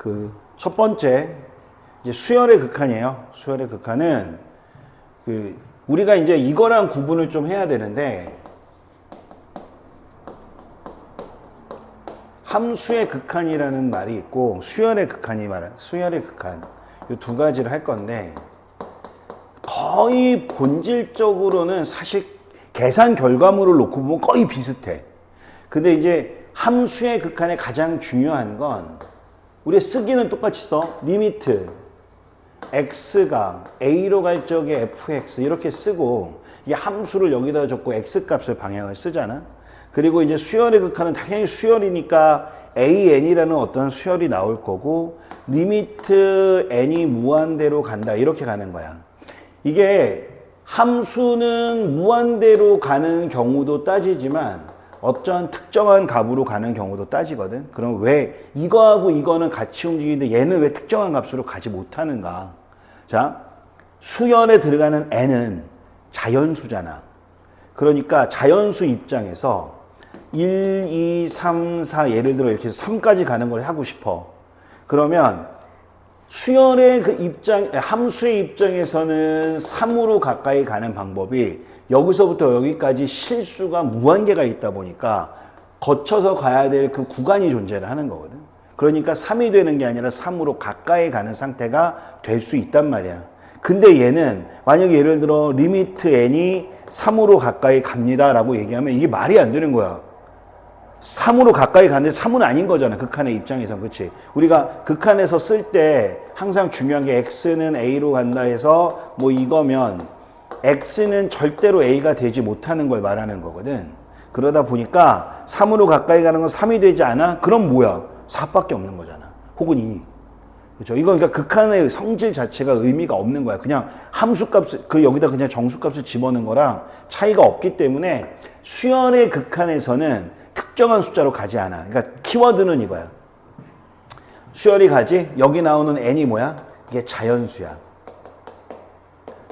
그 첫 번째 이제 수열의 극한이에요. 수열의 극한은 그 우리가 이제 이거랑 구분을 좀 해야 되는데 함수의 극한이라는 말이 있고 수열의 극한이 말한 수열의 극한 이 두 가지를 할 건데 거의 본질적으로는 사실 계산 결과물을 놓고 보면 거의 비슷해. 근데 이제 함수의 극한의 가장 중요한 건 우리 쓰기는 똑같이 써. 리미트 x가 a로 갈 적에 fx 이렇게 쓰고 이 함수를 여기다 적고 x 값을 방향을 쓰잖아. 그리고 이제 수열의 극한은 당연히 수열이니까 an이라는 어떤 수열이 나올 거고 리미트 n이 무한대로 간다 이렇게 가는 거야. 이게 함수는 무한대로 가는 경우도 따지지만 어쩌한 특정한 값으로 가는 경우도 따지거든. 그럼 왜 이거하고 이거는 같이 움직이는데 얘는 왜 특정한 값으로 가지 못하는가? 자, 수열에 들어가는 n은 자연수잖아. 그러니까 자연수 입장에서 1, 2, 3, 4 예를 들어 이렇게 3까지 가는 걸 하고 싶어. 그러면 수열의 그 입장, 함수의 입장에서는 3으로 가까이 가는 방법이 여기서부터 여기까지 실수가 무한계가 있다 보니까 거쳐서 가야 될 그 구간이 존재를 하는 거거든. 그러니까 3이 되는 게 아니라 3으로 가까이 가는 상태가 될 수 있단 말이야. 근데 얘는 만약에 예를 들어 리미트 n이 3으로 가까이 갑니다라고 얘기하면 이게 말이 안 되는 거야. 3으로 가까이 가는데 3은 아닌 거잖아. 극한의 입장에서. 그렇지? 우리가 극한에서 쓸 때 항상 중요한 게 x는 a로 간다 해서 뭐 이거면 x는 절대로 a가 되지 못하는 걸 말하는 거거든. 그러다 보니까 3으로 가까이 가는 건 3이 되지 않아? 그럼 뭐야? 4밖에 없는 거잖아. 혹은 2. 그렇죠? 이건 그러니까 극한의 성질 자체가 의미가 없는 거야. 그냥 함수값을 그 여기다 그냥 정수값을 집어넣은 거랑 차이가 없기 때문에 수열의 극한에서는 특정한 숫자로 가지 않아. 그러니까 키워드는 이거야. 수열이 가지 여기 나오는 n이 뭐야? 이게 자연수야.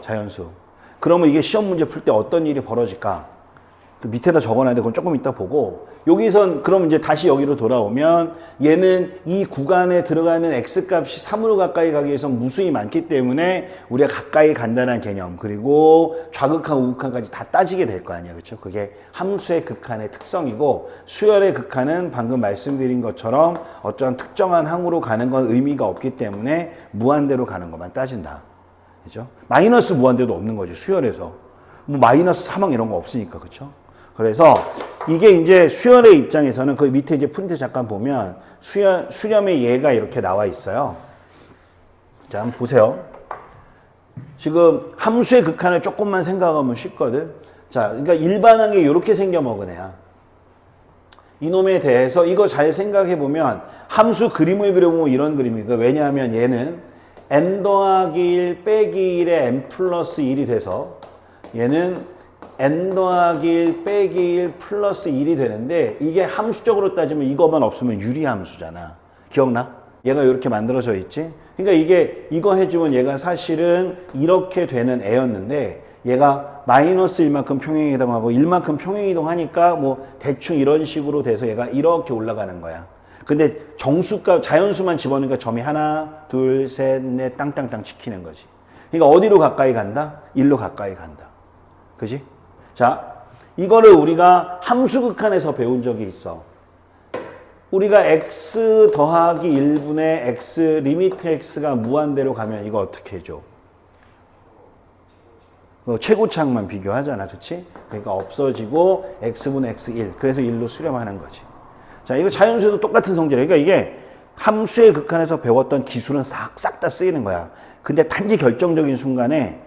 자연수. 그러면 이게 시험 문제 풀 때 어떤 일이 벌어질까? 그 밑에다 적어놔야 돼. 그건 조금 이따 보고. 여기선, 그럼 이제 다시 여기로 돌아오면 얘는 이 구간에 들어가는 x값이 3으로 가까이 가기 위해서 무수히 많기 때문에 우리가 가까이 간다는 개념. 그리고 좌극한 우극한까지 다 따지게 될 거 아니야. 그렇죠? 그게 함수의 극한의 특성이고 수열의 극한은 방금 말씀드린 것처럼 어쩌한 특정한 항으로 가는 건 의미가 없기 때문에 무한대로 가는 것만 따진다. 그죠? 마이너스 무한대도 없는 거지, 수열에서. 뭐 마이너스 사망 이런 거 없으니까, 그쵸? 그래서 이게 이제 수열의 입장에서는 그 밑에 이제 프린트 잠깐 보면 수열, 수렴의 예가 이렇게 나와 있어요. 자, 한번 보세요. 지금 함수의 극한을 조금만 생각하면 쉽거든. 자, 그러니까 일반하게 이렇게 생겨 먹은 애야. 이놈에 대해서 이거 잘 생각해 보면 함수 그림을 그려보면 이런 그림이니까 왜냐하면 얘는 n 더하기 1 빼기 1에 n 플러스 1이 돼서 얘는 n 더하기 1 빼기 1 플러스 1이 되는데 이게 함수적으로 따지면 이것만 없으면 유리함수잖아. 기억나? 얘가 이렇게 만들어져 있지? 그러니까 이게 이거 해주면 얘가 사실은 이렇게 되는 애였는데 얘가 마이너스 1만큼 평행이동하고 1만큼 평행이동하니까 뭐 대충 이런 식으로 돼서 얘가 이렇게 올라가는 거야. 근데 정수값 자연수만 집어넣으니까 점이 하나, 둘, 셋, 넷 땅땅땅 찍히는 거지. 그러니까 어디로 가까이 간다? 1로 가까이 간다. 그지? 자, 이거를 우리가 함수극한에서 배운 적이 있어. 우리가 x 더하기 1분의 x 리미트 x가 무한대로 가면 이거 어떻게 해줘? 뭐 최고차항만 비교하잖아. 그치? 그러니까 없어지고 x분의 x1. 그래서 1로 수렴하는 거지. 자, 이거 자연수도 똑같은 성질. 그러니까 이게 함수의 극한에서 배웠던 기술은 싹싹 다 쓰이는 거야. 근데 단지 결정적인 순간에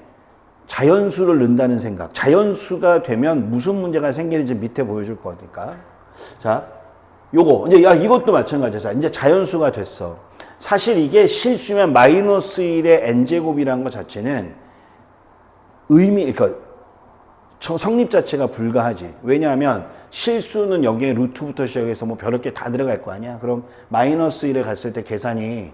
자연수를 넣는다는 생각. 자연수가 되면 무슨 문제가 생기는지 밑에 보여줄 거니까. 자, 요거. 이제 야, 이것도 마찬가지야. 자, 이제 자연수가 됐어. 사실 이게 실수면 마이너스 1의 n제곱이라는 것 자체는 의미, 그러니까 저 성립 자체가 불가하지. 왜냐하면 실수는 여기에 루트부터 시작해서 뭐 별의 게 다 들어갈 거 아니야. 그럼 마이너스 1에 갔을 때 계산이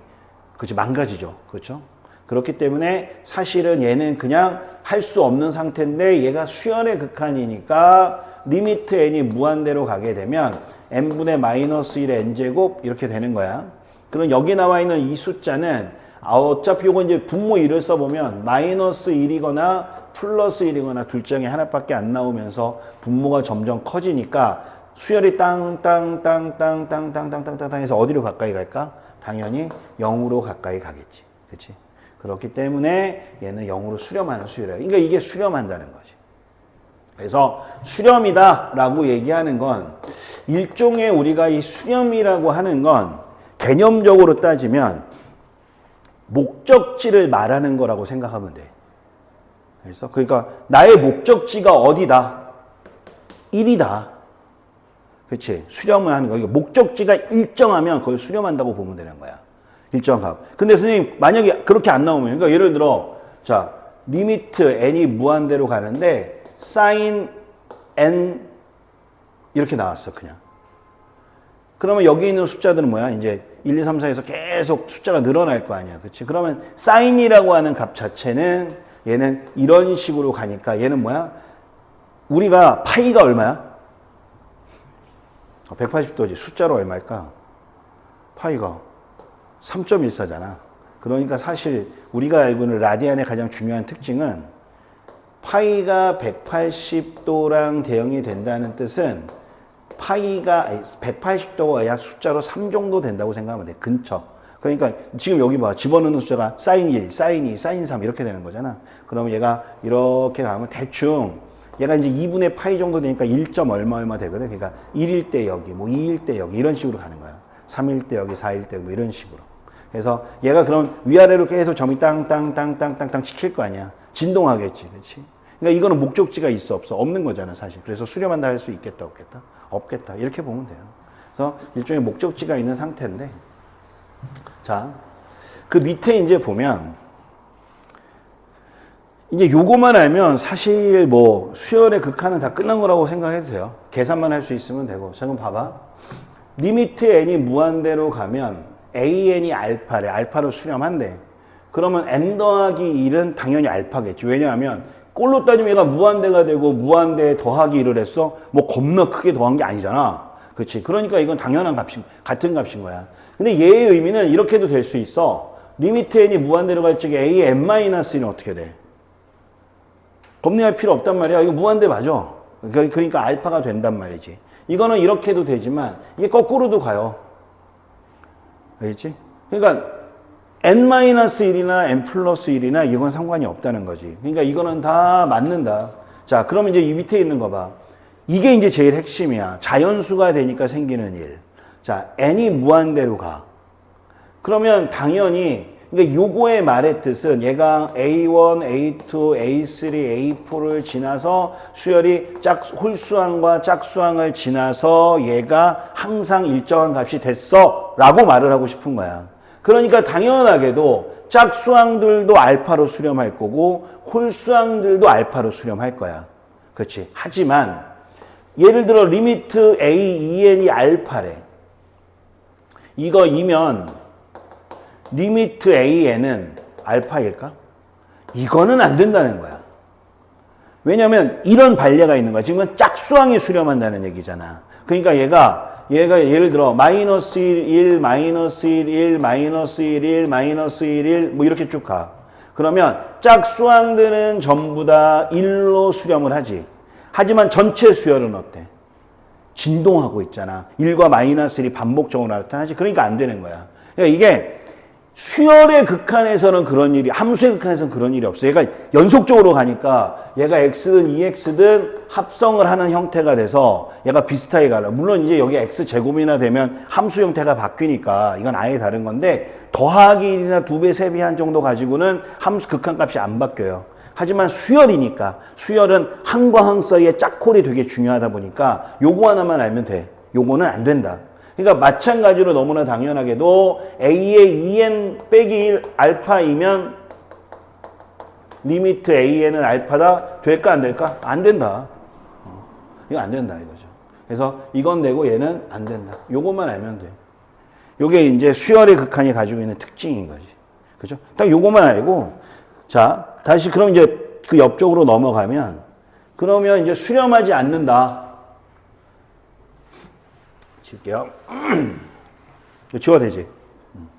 그치 망가지죠. 그렇죠? 그렇기 때문에 사실은 얘는 그냥 할 수 없는 상태인데 얘가 수열의 극한이니까 리미트 n이 무한대로 가게 되면 n분의 마이너스 1의 n제곱 이렇게 되는 거야. 그럼 여기 나와 있는 이 숫자는 아, 어차피 이거 이제 분모 1을 써보면 마이너스 1이거나 플러스 1이거나 둘 중에 하나밖에 안 나오면서 분모가 점점 커지니까 수열이 땅땅땅땅땅땅땅땅땅 해서 어디로 가까이 갈까? 당연히 0으로 가까이 가겠지. 그렇지? 그렇기 때문에 얘는 0으로 수렴하는 수열이야. 그러니까 이게 수렴한다는 거지. 그래서 수렴이다 라고 얘기하는 건 일종의 우리가 이 수렴이라고 하는 건 개념적으로 따지면 목적지를 말하는 거라고 생각하면 돼. 그래서 그러니까 나의 목적지가 어디다? 1이다. 그렇지. 수렴을 하는 거. 목적지가 일정하면 그걸 수렴한다고 보면 되는 거야. 일정한 값. 근데 선생님 만약에 그렇게 안 나오면 그러니까 예를 들어 자 리미트 n이 무한대로 가는데 사인 n 이렇게 나왔어 그냥. 그러면 여기 있는 숫자들은 뭐야? 이제 1, 2, 3, 4에서 계속 숫자가 늘어날 거 아니야. 그치? 그러면 사인이라고 하는 값 자체는 얘는 이런 식으로 가니까 얘는 뭐야? 우리가 파이가 얼마야? 180도지. 숫자로 얼마일까? 파이가 3.14잖아. 그러니까 사실 우리가 알고 있는 라디안의 가장 중요한 특징은 파이가 180도랑 대응이 된다는 뜻은 파이가 180도가 약 숫자로 3 정도 된다고 생각하면 돼. 근처. 그러니까 지금 여기 봐. 집어넣는 숫자가 사인 1, 사인 2, 사인 3 이렇게 되는 거잖아. 그러면 얘가 이렇게 가면 대충 얘가 이제 2분의 파이 정도 되니까 1. 얼마 얼마 되거든. 그러니까 1일 때 여기, 뭐 2일 때 여기 이런 식으로 가는 거야. 3일 때 여기, 4일 때 뭐 이런 식으로. 그래서 얘가 그럼 위아래로 계속 점이 땅땅땅땅땅땅 찍힐 거 아니야. 진동하겠지. 그렇지? 그러니까 이거는 목적지가 있어 없어. 없는 거잖아 사실. 그래서 수렴한다 할 수 있겠다 없겠다? 없겠다. 이렇게 보면 돼요. 그래서 일종의 목적지가 있는 상태인데 자그 밑에 이제 보면 이제 요거만 알면 사실 뭐 수열의 극한은 다 끝난 거라고 생각해도 돼요. 계산만 할 수 있으면 되고. 자 그럼 봐봐. 리미트 n이 무한대로 가면 an이 알파래. 알파로 수렴한대. 그러면 n 더하기 1은 당연히 알파겠지. 왜냐하면 꼴로 따지면 얘가 무한대가 되고 무한대에 더하기 1을 했어? 뭐 겁나 크게 더한 게 아니잖아. 그렇지. 그러니까 이건 당연한 값인, 같은 값인 거야. 근데 얘의 의미는 이렇게도 될 수 있어. 리미트 n이 무한대로 갈 적에 a n-1은 어떻게 돼? 겁내할 필요 없단 말이야. 이거 무한대 맞아. 그러니까, 그러니까 알파가 된단 말이지. 이거는 이렇게 도 되지만 이게 거꾸로도 가요. 알겠지? 그러니까 n-1이나 n 플러스 1이나 이건 상관이 없다는 거지. 그러니까 이거는 다 맞는다. 자, 그러면 이제 이 밑에 있는 거 봐. 이게 이제 제일 핵심이야. 자연수가 되니까 생기는 일. 자, n이 무한대로 가. 그러면 당연히 그러니까 요거의 말의 뜻은 얘가 A1, A2, A3, A4를 지나서 수열이 짝 홀수항과 짝수항을 지나서 얘가 항상 일정한 값이 됐어 라고 말을 하고 싶은 거야. 그러니까 당연하게도 짝수항들도 알파로 수렴할 거고 홀수항들도 알파로 수렴할 거야. 그렇지. 하지만 예를 들어 리미트 A, EN이 알파래. 이거 이면 리미트 AN은 알파일까? 이거는 안 된다는 거야. 왜냐하면 이런 반례가 있는 거야. 지금은 짝수항이 수렴한다는 얘기잖아. 그러니까 얘가 얘가 예를 들어 마이너스 1, 1, 마이너스 1, 1, 마이너스 1, 1, 마이너스 1, 1, 뭐 이렇게 쭉 가. 그러면 짝수항들은 전부 다 1로 수렴을 하지. 하지만 전체 수열은 어때? 진동하고 있잖아. 1과 마이너스 1이 반복적으로 나타나지. 그러니까 안 되는 거야. 그러니까 이게 수열의 극한에서는 그런 일이, 함수의 극한에서는 그런 일이 없어. 얘가 연속적으로 가니까 얘가 x든 2x든 합성을 하는 형태가 돼서 얘가 비슷하게 가라. 물론 이제 여기 x제곱이나 되면 함수 형태가 바뀌니까 이건 아예 다른 건데 더하기 1이나 2배, 3배 한 정도 가지고는 함수 극한 값이 안 바뀌어요. 하지만 수열이니까 수열은 항과 항 사이의 짝콜이 되게 중요하다 보니까 요거 하나만 알면 돼. 요거는 안 된다. 그러니까 마찬가지로 너무나 당연하게도 A의 2n 빼기 1 알파이면 리미트 AN은 알파다 될까 안 될까? 안 된다. 어, 이거 안 된다 이거죠. 그래서 이건 되고 얘는 안 된다. 요것만 알면 돼. 요게 이제 수열의 극한이 가지고 있는 특징인 거지. 그죠? 딱 요것만 알고 자, 다시 그럼 이제 그 옆쪽으로 넘어가면 그러면 이제 수렴하지 않는다. 지울게요. 지워야 되지. 음.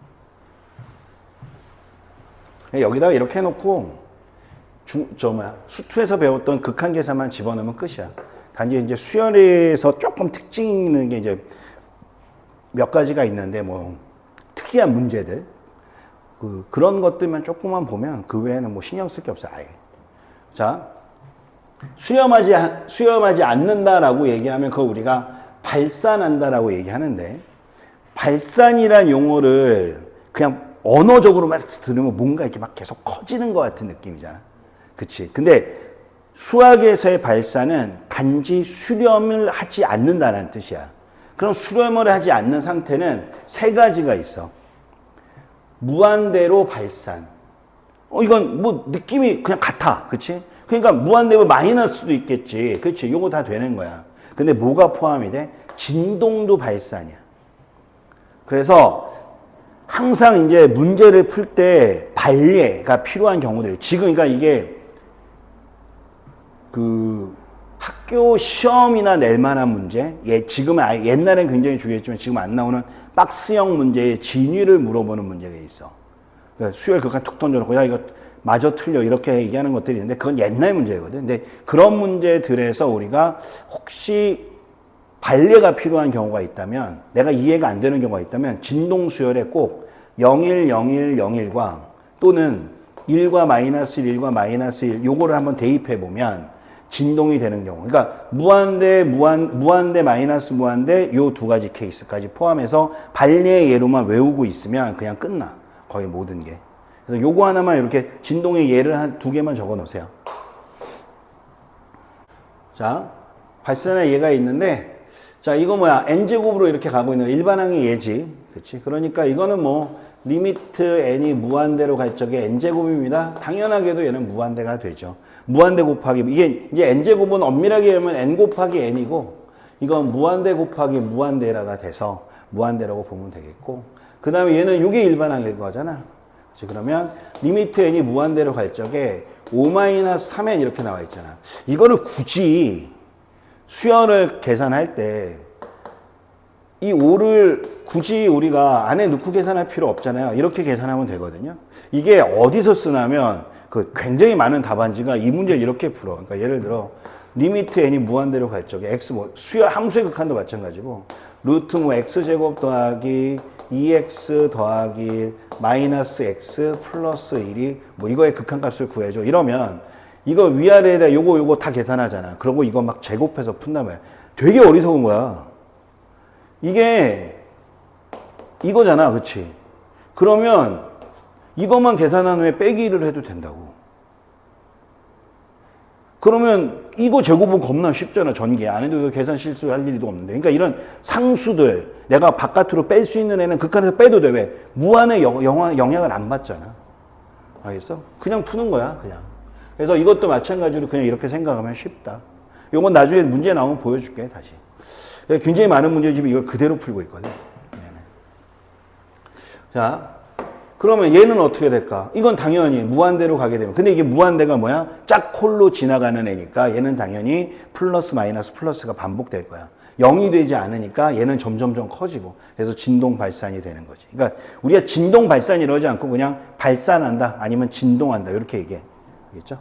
여기다가 이렇게 해놓고 중, 저 뭐야 수투에서 배웠던 극한 계산만 집어넣으면 끝이야. 단지 이제 수열에서 조금 특징 있는 게 이제 몇 가지가 있는데 뭐 특이한 문제들 그 그런 것들만 조금만 보면 그 외에는 뭐 신경 쓸 게 없어 아예. 자 수렴하지 않- 수렴하지 않는다라고 얘기하면 그거 우리가 발산한다라고 얘기하는데 발산이란 용어를 그냥 언어적으로만 들으면 뭔가 이렇게 막 계속 커지는 것 같은 느낌이잖아. 그치? 근데 수학에서의 발산은 단지 수렴을 하지 않는다는 뜻이야. 그럼 수렴을 하지 않는 상태는 세 가지가 있어. 무한대로 발산. 어, 이건 뭐 느낌이 그냥 같아. 그치? 그러니까 무한대로 마이너스도 있겠지. 그치? 요거 다 되는 거야. 근데 뭐가 포함이 돼? 진동도 발산이야. 그래서 항상 이제 문제를 풀 때 발례가 필요한 경우들. 지금 그러니까 이게 그 학교 시험이나 낼 만한 문제, 예, 아예 옛날엔 굉장히 중요했지만 지금 안 나오는 박스형 문제의 진위를 물어보는 문제가 있어. 그러니까 수열 극한 툭 던져놓고 야 이거 마저 틀려 이렇게 얘기하는 것들이 있는데 그건 옛날 문제거든. 근데 그런 문제들에서 우리가 혹시 발례가 필요한 경우가 있다면 내가 이해가 안 되는 경우가 있다면 진동 수열에 꼭 01, 01, 01과 또는 1과 마이너스 1과 마이너스 1 요거를 한번 대입해 보면 진동이 되는 경우. 그러니까 무한대 무한 무한대 마이너스 무한대 요 두 가지 케이스까지 포함해서 발례의 예로만 외우고 있으면 그냥 끝나. 거의 모든 게. 그래서 요거 하나만 이렇게 진동의 예를 한 두 개만 적어 놓으세요. 자, 발산의 예가 있는데 자, 이거 뭐야? n제곱으로 이렇게 가고 있는 일반항의 예지. 그치? 그러니까 이거는 뭐, 리미트 n이 무한대로 갈 적에 n제곱입니다. 당연하게도 얘는 무한대가 되죠. 무한대 곱하기, 이게 이제 n제곱은 엄밀하게 하면 n 곱하기 n이고, 이건 무한대 곱하기 무한대라가 돼서 무한대라고 보면 되겠고, 그 다음에 얘는 이게 일반항일 거잖아. 그러면 리미트 n이 무한대로 갈 적에 5-3n 이렇게 나와 있잖아. 이거를 굳이 수열을 계산할 때 이 5를 굳이 우리가 안에 넣고 계산할 필요 없잖아요. 이렇게 계산하면 되거든요. 이게 어디서 쓰냐면 그 굉장히 많은 답안지가 이 문제를 이렇게 풀어. 그러니까 예를 들어 리미트 n이 무한대로 갈 적에 x 뭐 수열 함수의 극한도 마찬가지고 루트 뭐 x 제곱 더하기 2x 더하기 마이너스 x 플러스 1이 뭐 이거의 극한값을 구해줘. 이러면 이거 위아래에다 요거 요거 다 계산하잖아. 그러고 이거 막 제곱해서 푼단 말이야. 되게 어리석은 거야. 이게 이거잖아. 그치? 그러면 이것만 계산한 후에 빼기를 해도 된다고. 그러면 이거 제곱은 겁나 쉽잖아. 전개. 안 해도 계산 실수할 일도 없는데. 그러니까 이런 상수들 내가 바깥으로 뺄 수 있는 애는 극한에서 빼도 돼. 왜? 무한의 영, 영향, 영향을 안 받잖아. 알겠어? 그냥 푸는 거야. 그냥. 그래서 이것도 마찬가지로 그냥 이렇게 생각하면 쉽다. 요건 나중에 문제 나오면 보여줄게. 다시. 굉장히 많은 문제집이 이걸 그대로 풀고 있거든. 얘는. 자, 그러면 얘는 어떻게 될까? 이건 당연히 무한대로 가게 되면. 근데 이게 무한대가 뭐야? 짝홀로 지나가는 애니까 얘는 당연히 플러스 마이너스 플러스가 반복될 거야. 0이 되지 않으니까 얘는 점점점 커지고 그래서 진동 발산이 되는 거지. 그러니까 우리가 진동 발산 이러지 않고 그냥 발산한다 아니면 진동한다 이렇게 얘기해. 알겠죠?